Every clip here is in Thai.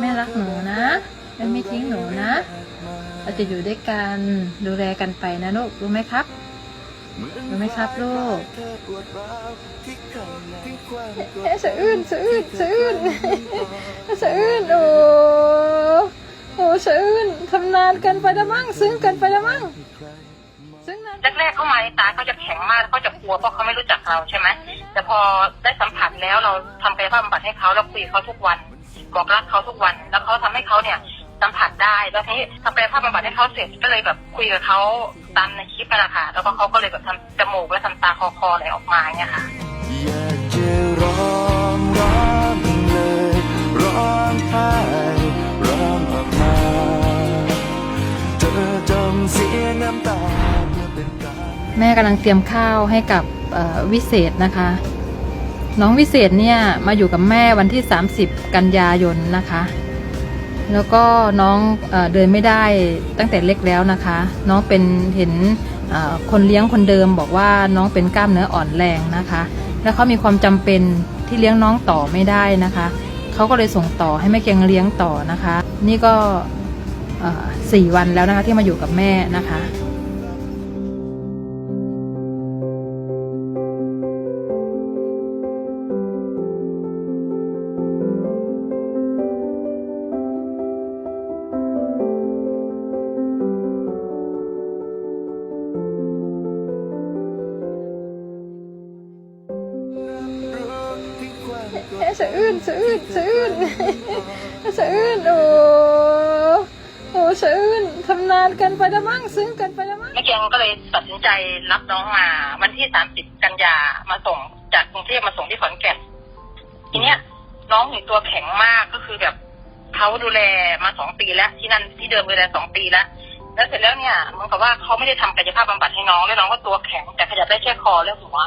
แม่รักหนูนะแม่ไม่ทิ้งหนูนะ เราจะอยู่ด้วยกันดูแลกันไปนะลูกรู้ไหมครับรู้ไหมครับลูกเอ๊ะสะอื้นสะอื้นสะอื้นสะอื้นโอ้โอ้สะอื้นทำนานเกันไปละมั้งซึ้งเกันไปละมั้งซึ้งนานแรกๆเข้ามาในตาเขาจะแข็งมากเขาจะกลัวเพราะเขาไม่รู้จักเราใช่ไหมแต่พอได้สัมผัสแล้วเราทำกายภาพบำบัดให้เขาแล้วคุยกับเขาทุกวัน บอกรักเขาทุกวัน แล้วเขาทำให้เขาเนี่ยสัมผัสได้ แล้วทีนี้ทำกายภาพบำบัดให้เขาเสร็จก็เลยแบบคุยกับเขาตามในคลิปนั่นแหละค่ะ แล้วก็เขาก็เลยแบบทำจมูกและทำตาคอคออะไรออกมาเนี่ยค่ะอยากจะร้องร้องเลยร้องไห้ร้องออกมาเธอจงเสียน้ำตาเพื่อเป็นการแม่กำลังเตรียมข้าวให้กับเอ่อวิเศษนะคะ น้องวิเศษเนี่ยมาอยู่กับแม่วันที่ 30 กันยายนนะคะ แล้วก็น้องเอเดินไม่ได้ตั้งแต่เล็กแล้วนะคะ น้องเป็นเห็นคนเลี้ยงคนเดิมบอกว่าน้องเป็นกล้ามเนื้ออ่อนแรงนะคะ แล้วเขามีความจำเป็นที่เลี้ยงน้องต่อไม่ได้นะคะ เขาก็เลยส่งต่อให้แม่เกียงเลี้ยงต่อนะคะ นี่ก็สี่วันแล้วนะคะที่มาอยู่กับแม่นะคะ เอ๊ะสะอื้นสะอื้นสะอื้นสะอื้นโอ้โอ้สะอื้นทำนานกันไปละมั้งซึ้งกันไปละมั้งแม่เกียงก็เลยตัดสินใจรับน้องมา วันที่30กันยามาส่งจากกรุงเทพมาส่งที่ขอนแก่นทีเนี้ย น้องหนี่งตัวแข็งมากก็คือแบบเขาดูแลมาสองปีแล้ว ที่นั่นที่เดิมดูแลสองปีแล้วแล้วเสร็จแล้วเนี่ยมันกับว่าเขาไม่ได้ทำกายภาพบำบัดให้น้องแล้วน้องก็ตัวแข็งแต่ขยับได้แค่คอและหัว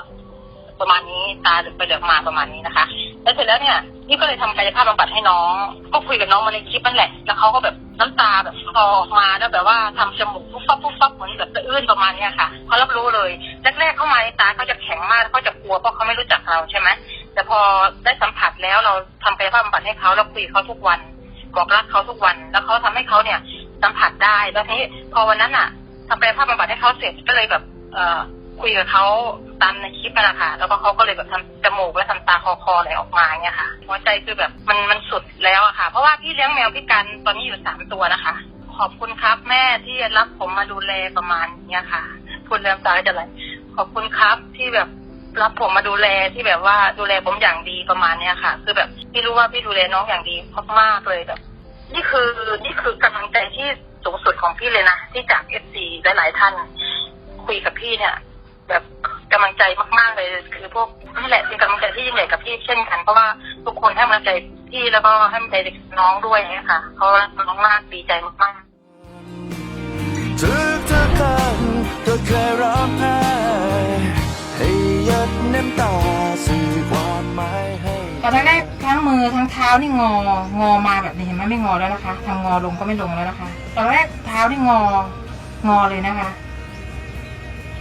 ประมาณนี้ตาเหลือกไปเหลือกมาประมาณนี้นะคะ แล้วเสร็จแล้วเนี่ยนี่ก็เลยทำกายภาพบำบัดให้น้อง ก็คุยกับน้องมาในคลิปนั่นแหละ แล้วเขาก็แบบน้ำตาแบบคลอออกมาแล้วแบบว่าทำจมูกปุ๊บปั๊บปุ๊บปั๊บเหมือนแบบสะอื้นประมาณเนี้ยค่ะเขารับรู้เลยแรกๆเข้ามาในตาเขาจะแข็งมากเขาจะกลัวเพราะเขาไม่รู้จักเราใช่ไหมแต่พอได้สัมผัสแล้วเราทำกายภาพบำบัดให้เขาแล้วคุยเขาทุกวันบอกรักเขาทุกวัน แล้วเขาทำให้เขาเนี่ยสัมผัสได้แล้วทีนี้พอวันนั้นอะทำกายภาพบำบัดให้เขาเสร็จก็เลยแบบ เอ่อ คุยกับเขาตามในคลิปนั่นแหละค่ะ แล้วก็เขาก็เลยแบบทำจมูกและทำตาคอคออะไรออกมาเนี่ยค่ะ หัวใจคือแบบมันมันสุดแล้วอะค่ะ เพราะว่าพี่เลี้ยงแมวพิการตอนนี้อยู่สามตัวนะคะ ขอบคุณครับแม่ที่รับผมมาดูแลประมาณเนี้ยค่ะพูดเรื่องตาจะอะไหลขอบคุณครับที่แบบรับผมมาดูแลที่แบบว่าดูแลผมอย่างดีประมาณเนี้ยค่ะ คือแบบพี่รู้ว่าพี่ดูแลน้องอย่างดีมากๆเลยแบบ นี่คือนี่คือกำลังใจที่สูงสุดของพี่เลยนะที่จากเอฟซีหลายๆท่าน คุยกับพี่เนี่ย แบบกำลังใจมากๆเลย คือพวกนี่แหละเป็นกำลังใจที่ยิ่งใหญ่กับพี่เช่นกัน เพราะว่าทุกคนให้กำลังใจพี่แล้วก็ให้กำลังใจน้องด้วยเนี่ยค่ะเขารักน้องมากดีใจมากๆทุกทุกครั้งก็เคยร้องไห้ให้หยดน้ำตาสื่อความหมายให้ตอนแรกทั้งมือทั้งเท้านี่งองอมาแบบนี้เห็นไหมไม่งอแล้วนะคะทำงอลงก็ไม่ลงแล้วนะคะ ตอนแรกเท้านี่งองอเลยนะคะ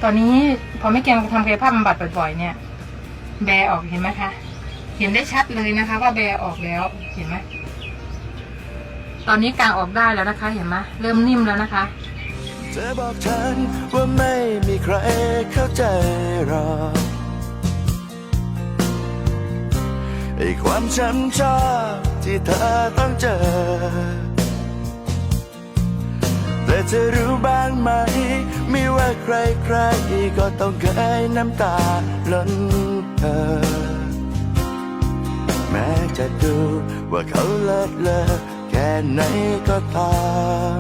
ตอนนี้พอไม่เกียงทำกายภาพบำบัดบ่อยๆเนี่ย แบออกเห็นไหมคะ เห็นได้ชัดเลยนะคะ ว่าแบออกแล้วเห็นไหมตอนนี้กางออกได้แล้วนะคะ เห็นไหมเริ่มนิ่มแล้วนะคะเธอบอกฉันว่าไม่มีใครเข้าใจหรอกไอความช้ำชอกที่เธอต้องเจอ แต่เธอรู้บ้างไหม ไม่ว่าใครใครก็ต้องเคยน้ำตาล้นเธอแม้จะดูว่าเขาเลิศเลอแค่ไหนก็ตา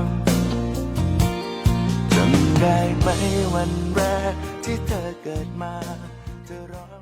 มจำได้ไหมวันแรกที่เธอเกิดมา เธอร้อง